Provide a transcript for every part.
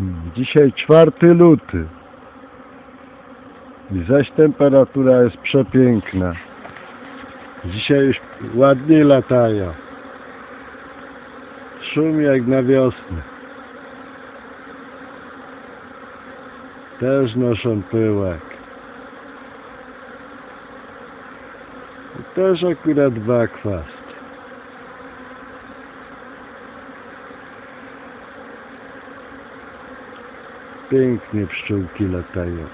Hmm, Dzisiaj 4 luty. I zaś temperatura jest przepiękna. Dzisiaj już ładnie latają. Szum jak na wiosnę. Też noszą pyłek. Też akurat dwa Pięknie pszczółki latają.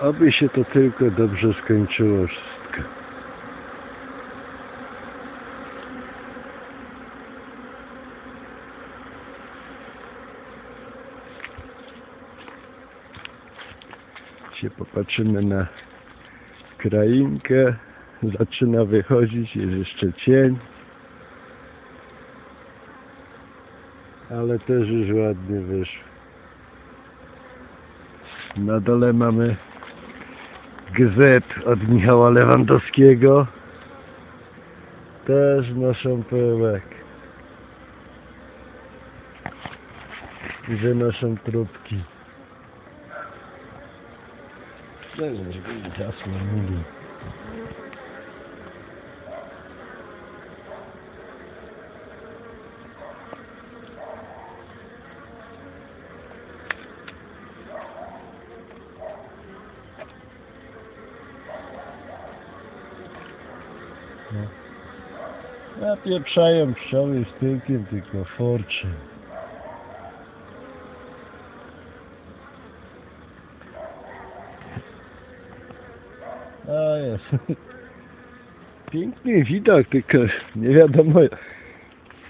Oby się to tylko dobrze skończyło wszystko. Się popatrzymy na krainkę. Zaczyna wychodzić, jest jeszcze cień. Ale też już ładnie wyszło. Na dole mamy gzet od Michała Lewandowskiego. Też noszą pyłek. I wynoszą trupki. Też żeby zasłonili. Napieprzają pszczoły z tyłkiem, tylko forczy. A jest. Piękny widok, tylko nie wiadomo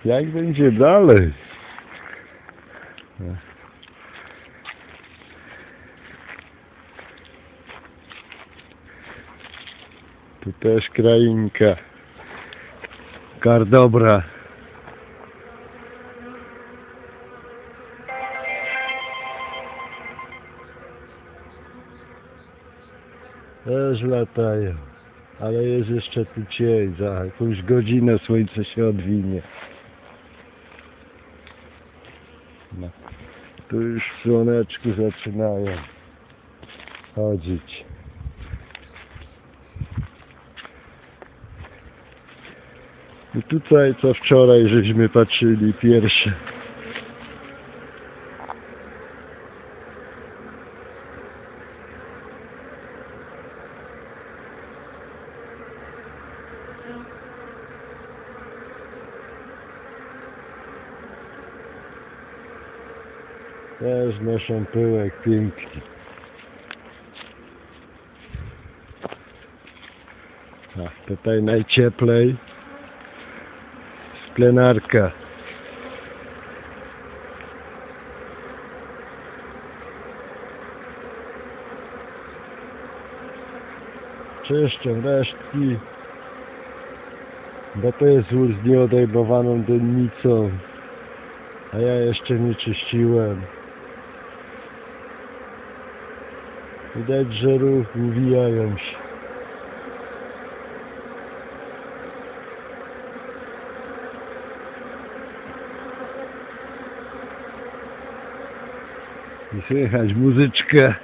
jak będzie dalej. Tu też krainka. Kardobra. Też latają. Ale jest jeszcze tu cień. Za jakąś godzinę słońce się odwinie. No. Tu już w słoneczku zaczynają chodzić. I tutaj co wczoraj żeśmy patrzyli pierwsze. Też noszą pyłek pięknie. A tutaj najcieplej plenarka. Czyszczę resztki, bo to jest wóz z nieodejmowaną dennicą, a ja jeszcze nie czyściłem. Widać, że ruch uwijają się. I słychać muzyczkę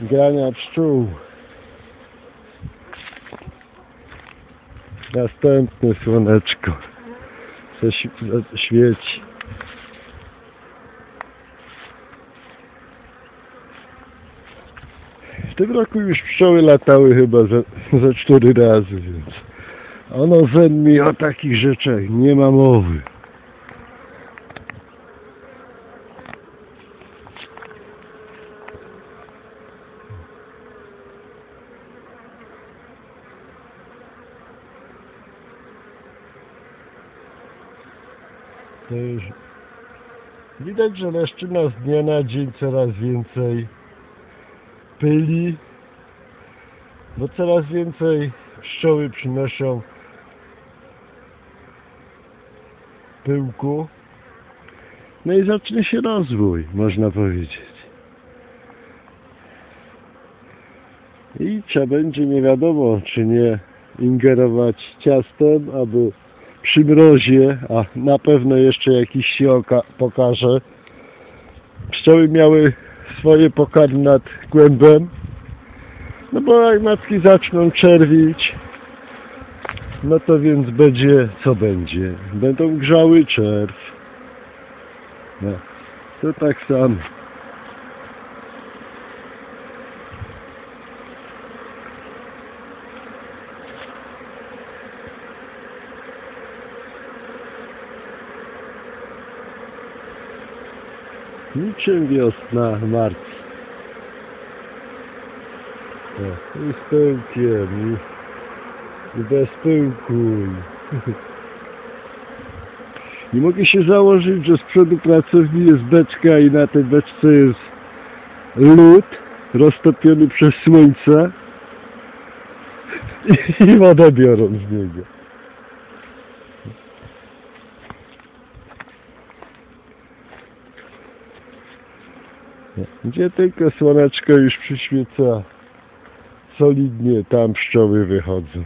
grania pszczół. Następne słoneczko co świ- świeci. W tym roku już pszczoły latały chyba ze, ze cztery razy, więc ono zen mi o takich rzeczach nie ma mowy. Widać, że leszczyna z dnia na dzień coraz więcej pyli, bo coraz więcej pszczoły przynoszą pyłku. No i zacznie się rozwój, można powiedzieć. I trzeba będzie, nie wiadomo, czy nie ingerować ciastem, aby przy mrozie, a na pewno jeszcze jakiś się oka- pokaże, pszczoły miały swoje pokarm nad głębem, no bo jak matki zaczną czerwić, no to więc będzie, co będzie? Będą grzały czerw. No, to tak samo. Niczym wiosna, marc. O, I z pyłkiem, i, i bez pyłku. Nie mogę się założyć, że z przodu pracowni jest beczka i na tej beczce jest lód roztopiony przez słońce i, i wodę biorą z niego. Gdzie tylko słoneczko już przyświeca solidnie, tam pszczoły wychodzą.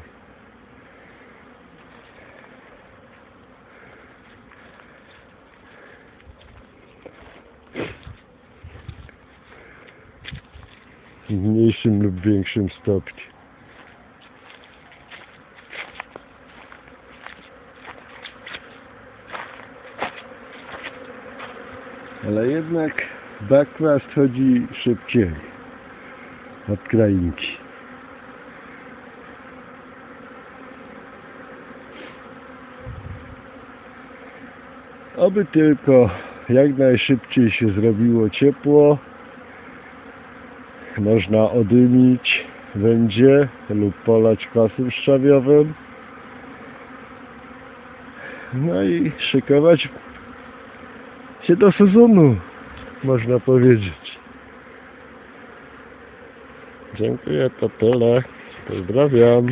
W mniejszym lub większym stopniu. Ale jednak backblast chodzi szybciej od krainki. Oby tylko jak najszybciej się zrobiło ciepło, można odymić wędzie lub polać kwasem szczawiowym. No i szykować się do sezonu, można powiedzieć. Dziękuję, to tyle. Pozdrawiam.